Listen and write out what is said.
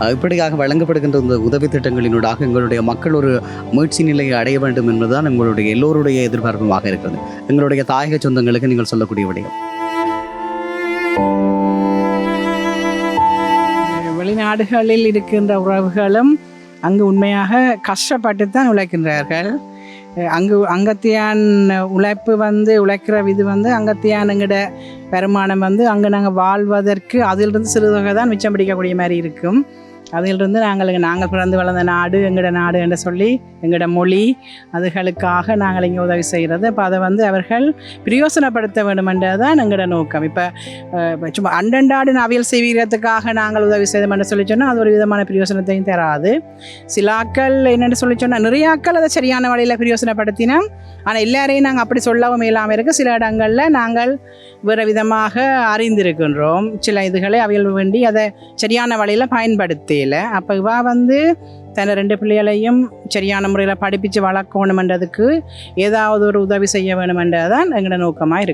இப்படியாக வழங்கப்படுகின்ற இந்த உதவி திட்டங்களினூடாக எங்களுடைய மக்கள் ஒரு மீட்சி நிலையை அடைய வேண்டும் என்பதுதான் எங்களுடைய எல்லோருடைய எதிர்பார்ப்புமாக இருக்கிறது. எங்களுடைய தாயக சொந்தங்களுக்கு நீங்கள் சொல்லக்கூடிய விடயம். வெளிநாடுகளில் இருக்கின்ற உறவுகளும் அங்கு உண்மையாக கஷ்டப்பட்டு தான் உழைக்கின்றார்கள். அங்கு அங்கத்தியான் உழைப்பு வந்து உழைக்கிற இது வந்து அங்கத்தியானுங்கிட வருமானம் வந்து அங்கே நாங்கள் வாழ்வதற்கு அதிலிருந்து சிறு தொகை தான் மிச்சம் பிடிக்கக்கூடிய மாதிரி இருக்கும். அதிலிருந்து நாங்கள் நாங்கள் பிறந்து வளர்ந்த நாடு எங்களோட நாடு என்று சொல்லி எங்களோட மொழி அதுகளுக்காக நாங்கள் இங்கே உதவி செய்கிறது. இப்போ அதை வந்து அவர்கள் பிரயோசனப்படுத்த வேண்டுமென்றது தான் எங்களோட நோக்கம். இப்போ சும்மா அண்டண்டாடு அவியல் செய்வீரத்துக்காக நாங்கள் உதவி செய்தோம் என்று சொல்லி சொன்னால் அது ஒரு விதமான பிரயோசனத்தையும் தராது. சிலாக்கள் என்னென்னு சொல்லி சொன்னால் நிறையாக்கள் அதை சரியான வழியில் பிரயோசனப்படுத்தினோம். ஆனால் எல்லாரையும் நாங்கள் அப்படி சொல்லவும் இல்லாமல் இருக்குது சில இடங்களில் நாங்கள் வேறு விதமாக அறிந்திருக்கின்றோம். சில இதுகளை அவியல் வேண்டி அதை சரியான வழியில் பயன்படுத்தல அப்போ இவா வந்து தன்னை ரெண்டு பிள்ளைகளையும் சரியான முறையில் படிப்பித்து வளர்க்கணுமென்றதுக்கு ஏதாவது ஒரு உதவி செய்ய வேணுமென்றதான் எங்களோட நோக்கமாக இருக்கு.